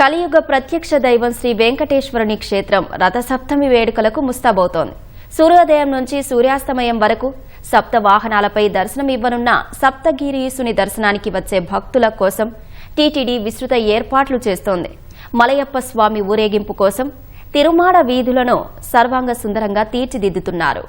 కలియుగ ప్రత్యక్ష దైవం శ్రీ వెంకటేశ్వరుని క్షేత్రం రథసప్తమి వేడుకలకు ముస్తాబోతోంది సూర్యోదయం నుంచి సూర్యాస్తమయం వరకు సప్త వాహనాలపై దర్శనం ఇవ్వనున్న సప్తగిరీసుని దర్శనానికి వచ్చే భక్తుల కోసం టీటీడీ విస్తృత ఏర్పాట్లు చేస్తోంది. మలయప్ప స్వామి ఊరేగింపు కోసం తిరుమాడ వీధులను సర్వాంగ సుందరంగా తీర్చిదిద్దుతున్నారు.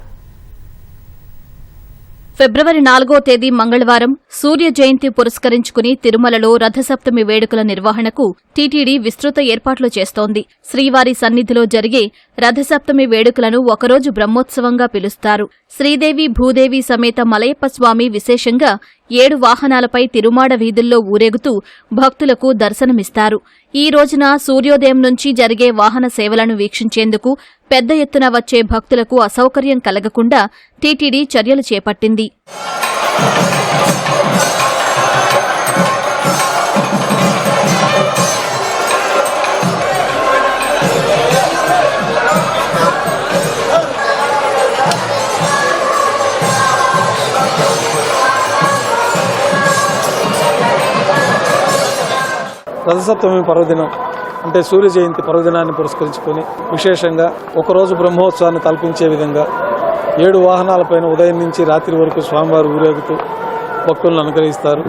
ఫిబ్రవరి నాలుగో తేదీ మంగళవారం సూర్య జయంతి పురస్కరించుకుని తిరుమలలో రథసప్తమి వేడుకల నిర్వహణకు టీటీడీ విస్తృత ఏర్పాట్లు చేస్తోంది. శ్రీవారి సన్నిధిలో జరిగే రథసప్తమి వేడుకలను ఒకరోజు బ్రహ్మోత్సవంగా పిలుస్తారు. శ్రీదేవి భూదేవి సమేత మలయప్ప స్వామి విశేషంగా ఏడు వాహనాలపై తిరుమాడ వీధుల్లో ఊరేగుతూ భక్తులకు దర్శనమిస్తారు. ఈ రోజున సూర్యోదయం నుంచి జరిగే వాహన సేవలను వీక్షించేందుకు పెద్ద ఎత్తున వచ్చే భక్తులకు అసౌకర్యం కలగకుండా టీటీడీ చర్యలు చేపట్టింది. రథసప్తమి పర్వదినం అంటే సూర్య జయంతి పర్వదినాన్ని పురస్కరించుకొని విశేషంగా ఒకరోజు బ్రహ్మోత్సవాన్ని తలపించే విధంగా ఏడు వాహనాలపైన ఉదయం నుంచి రాత్రి వరకు స్వామివారు ఊరేగుతూ భక్తులను అనుగ్రహిస్తారు.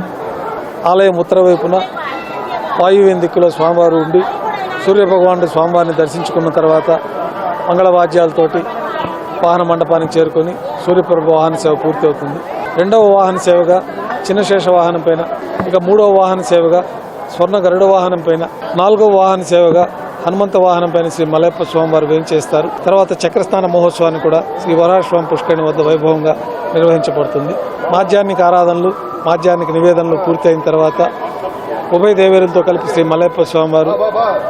ఆలయం ఉత్తర వైపున వాయువ్యం దిక్కులో స్వామివారు ఉండి సూర్యభగవానుడి స్వామివారిని దర్శించుకున్న తర్వాత మంగళవాద్యాలతోటి వాహన మండపానికి చేరుకొని సూర్యప్రభ వాహన సేవ పూర్తి అవుతుంది. రెండవ వాహన సేవగా చిన్నశేష వాహనం పైన ఇక మూడవ వాహన సేవగా స్వర్ణ గరుడ వాహనం పైన నాలుగో వాహన సేవగా హనుమంత వాహనం పైన శ్రీ మలయప్ప స్వామివారు వేయించేస్తారు. తర్వాత చక్రస్నాన మహోత్సవాన్ని కూడా శ్రీ వరాహస్వామి పుష్కరిణి వద్ద వైభవంగా నిర్వహించబడుతుంది. మాధ్యాహ్నిక ఆరాధనలు మాధ్యాహ్నిక నివేదనలు పూర్తయిన తర్వాత ఉభయ దేవేరులతో కలిపి శ్రీ మలయప్ప స్వామివారు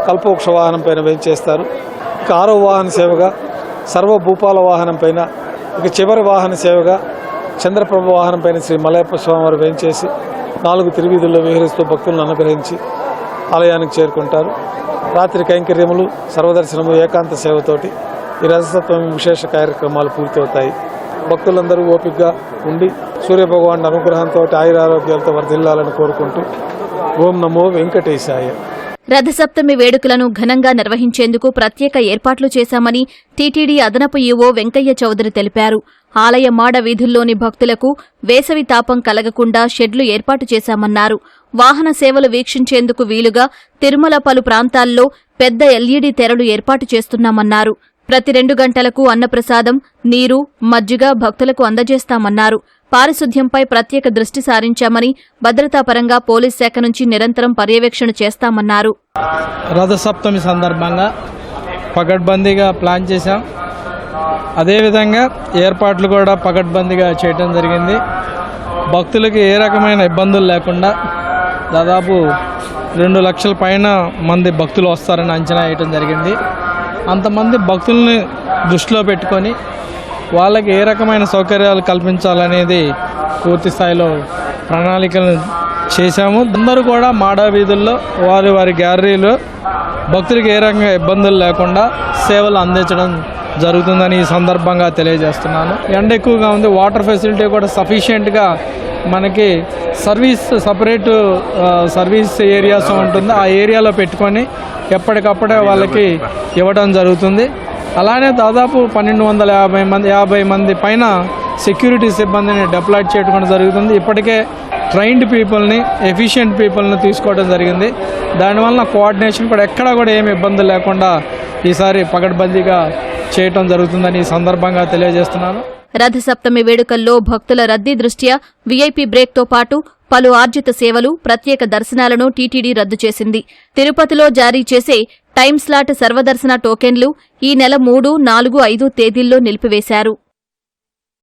కల్పవృక్ష వాహనం పైన వేయించేస్తారు. ఇక ఆరో వాహన సేవగా సర్వ భూపాల వాహనం పైన ఇక చివరి వాహన సేవగా చంద్రప్రభ వాహనం పైన శ్రీ మలయప్ప స్వామివారు వేయించేసి నాలుగు తిరువీధుల్లో విహరిస్తూ భక్తులను అనుగ్రహించి ఆలయానికి చేరుకుంటారు. రాత్రి కైంకర్యములు సర్వదర్శనము ఏకాంత సేవతోటి ఈ రజసత్వం విశేష కార్యక్రమాలు పూర్తవుతాయి. భక్తులందరూ ఓపికగా ఉండి సూర్యభగవాన్ అనుగ్రహంతో ఆయురారోగ్యాలతో వర్ధిల్లాలని కోరుకుంటూ ఓం నమో వెంకటేశాయ. రథసప్తమి వేడుకలను ఘనంగా నిర్వహించేందుకు ప్రత్యేక ఏర్పాట్లు చేశామని టీటీడీ అదనపు ఈవో వెంకయ్య చౌదరి తెలిపారు. ఆలయ మాడ వీధుల్లోని భక్తులకు వేసవి తాపం కలగకుండా షెడ్లు ఏర్పాటు చేశామన్నారు. వాహన సేవలు వీక్షించేందుకు వీలుగా తిరుమల పలు ప్రాంతాల్లో పెద్ద ఎల్ఈడీ తెరలు ఏర్పాటు చేస్తున్నామన్నారు. ప్రతి రెండు గంటలకు అన్నప్రసాదం నీరు మజ్జిగ భక్తులకు అందజేస్తామన్నారు. పారిశుద్ధ్యంపై ప్రత్యేక దృష్టి సారించామని భద్రతాపరంగా పోలీస్ శాఖ నుంచి నిరంతరం పర్యవేక్షణ చేస్తామన్నారు. రథసప్తమి సందర్భంగా పకడ్బందీగా ప్లాన్ చేశాం. అదేవిధంగా ఏర్పాట్లు కూడా పకడ్బందీగా చేయటం జరిగింది. భక్తులకు ఏ రకమైన ఇబ్బందులు లేకుండా దాదాపు రెండు లక్షల పైన మంది భక్తులు వస్తారని అంచనా వేయటం జరిగింది. అంతమంది భక్తుల్ని దృష్టిలో పెట్టుకొని వాళ్ళకి ఏ రకమైన సౌకర్యాలు కల్పించాలనేది పూర్తి స్థాయిలో ప్రణాళికలు చేశాము. అందరూ కూడా మాడా వీధుల్లో వారి వారి గ్యాలరీలో భక్తులకు ఏ రకంగా ఇబ్బందులు లేకుండా సేవలు అందించడం జరుగుతుందని ఈ సందర్భంగా తెలియజేస్తున్నాను. ఎండ ఎక్కువగా ఉంది వాటర్ ఫెసిలిటీ కూడా సఫిషియెంట్గా మనకి సర్వీస్ సపరేట్ సర్వీస్ ఏరియాస్ ఉంటుంది ఆ ఏరియాలో పెట్టుకొని ఎప్పటికప్పుడే వాళ్ళకి ఇవ్వడం జరుగుతుంది. అలానే దాదాపు పన్నెండు వందల యాభై మంది యాభై మంది పైన సెక్యూరిటీ సిబ్బందిని డిప్లాయ్ చేయడం జరుగుతుంది. ఇప్పటికే ట్రైన్డ్ పీపుల్ని ఎఫిషియెంట్ పీపుల్ని తీసుకోవడం జరిగింది. దానివల్ల కోఆర్డినేషన్ కూడా ఎక్కడా కూడా ఏమి ఇబ్బంది లేకుండా ఈసారి పగడ్బందీగా చేయటం జరుగుతుందని ఈ సందర్భంగా తెలియజేస్తున్నాను. రథసప్తమి వేడుకల్లో భక్తుల రద్దీ దృష్ట్యా వీఐపీ బ్రేక్తో పాటు పలు ఆర్జిత సేవలు ప్రత్యేక దర్శనాలను టీటీడీ రద్దు చేసింది. తిరుపతిలో జారీ చేసే టైమ్ స్లాట్ సర్వదర్శన టోకెన్లు ఈ నెల మూడు నాలుగు ఐదు తేదీల్లో నిలిపివేశారు.